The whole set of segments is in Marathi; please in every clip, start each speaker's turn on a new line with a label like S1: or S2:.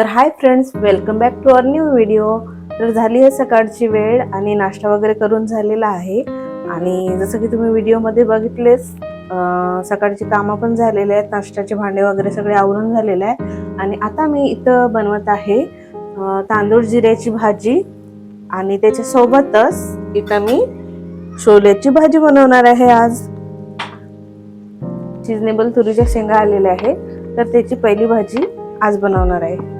S1: तर hi friends welcome back to our new video. तर झाली आहे सकाळची वेळ आणि नाश्ता वगैरे करून झालेला आहे. आणि जसं की तुम्ही व्हिडिओमध्ये बघितलेच सकाळची कामं पण झालेले आहेत नाश्त्याचे भांडे वगैरे सगळे आवरून झालेले आहे. आणि आता मी इथं बनवत आहे तांदूळ जिऱ्याची भाजी. आणि त्याच्यासोबतच इथं मी शोल्याची भाजी बनवणार आहे आज. सिजनेबल तुरीच्या शेंगा आलेल्या आहे. तर त्याची पहिली भाजी आज बनवणार आहे.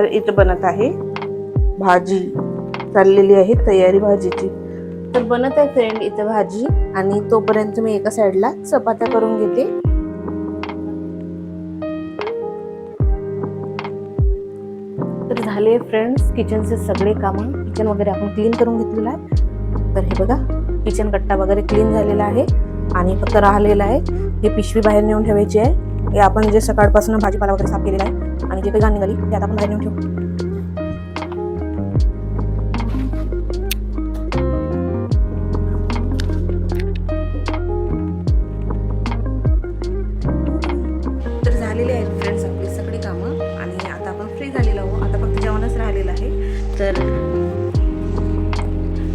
S1: तर इथं बनत आहे भाजी. चाललेली आहे तयारी भाजीची. तर बनत आहे फ्रेंड इथं भाजी आणि तोपर्यंत मी एका साईडला चपात्या करून घेते. तर झाले फ्रेंड्स किचनचे सगळे कामं. किचन वगैरे आपण क्लीन करून घेतलेलं आहे. तर हे बघा किचन कट्टा वगैरे क्लीन झालेला आहे आणि फक्त राहिलेलं आहे. हे पिशवी बाहेर नेऊन ठेवायची आहे. हे आपण जे सकाळपासून भाजीपाला वगैरे साफ केलेला आहे आणि जे काही घाण निघाली ते आता आपण बाहेर नेऊन ठेवू. तर झालेली आहेत फ्रेंड्स आपली सगळी कामं आणि आता आपण फ्री झालेलो आहोत. आता फक्त जेवणच राहिलेलं आहे. तर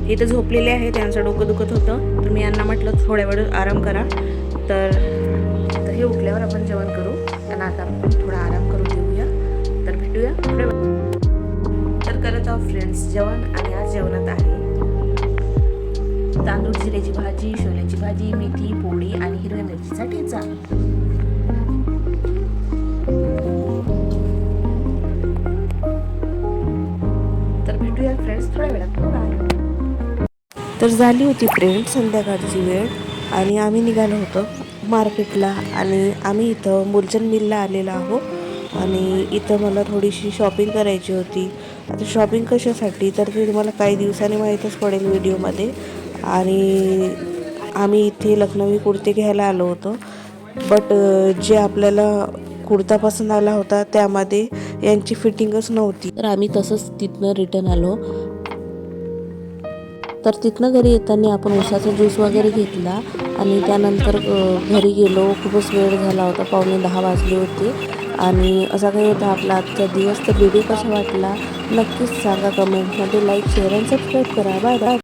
S1: हे तर झोपलेले आहे त्यांचं डोकं दुखत होतं. तर मी यांना म्हटलं थोड्या वेळ आराम करा. तर हे उठल्यावर आपण जेवण करू आणि आता थोडा आराम करून घेऊया. तर भेटूया. तर करत आहोत फ्रेंड्स जेवण आणि आज जेवणात आहे तांदूळ जिऱ्याची भाजी शोल्याची भाजी मेथी पोळी आणि हिरव्या मिरचीचा ठेचा. तर भेटूया फ्रेंड्स थोड्या वेळात तर झाली होती फ्रेंड संध्याकाळची वेळ आणि आम्ही निघालो होतो मार्केटला आणि आम्ही इथं मुलचंद मिलला आलेलो आहोत आणि इथं मला थोडीशी शॉपिंग करायची होती. आता शॉपिंग कशासाठी? तर ते तुम्हाला काही दिवसांनी माहीतच पडेल व्हिडिओमध्ये. आणि आम्ही इथे लखनवी कुर्ते घ्यायला आलो होतो. बट जे आपल्याला कुर्ता पसंत आला होता त्यामध्ये यांची फिटिंगच नव्हती. तर आम्ही तसंच तिथनं रिटर्न आलो. तर तिथनं घरी येताना आपण उसाचा ज्यूस वगैरे घेतला आणि त्यानंतर घरी गेलो. खूपच वेळ झाला होता. पावणे दहा वाजले होते. आणि असा काही होता आपला आजचा दिवस. तर व्हिडिओ कसा वाटला? नक्कीच सांगा कमेंटमध्ये लाईक शेअर आणि सबस्क्राईब करा. Bye bye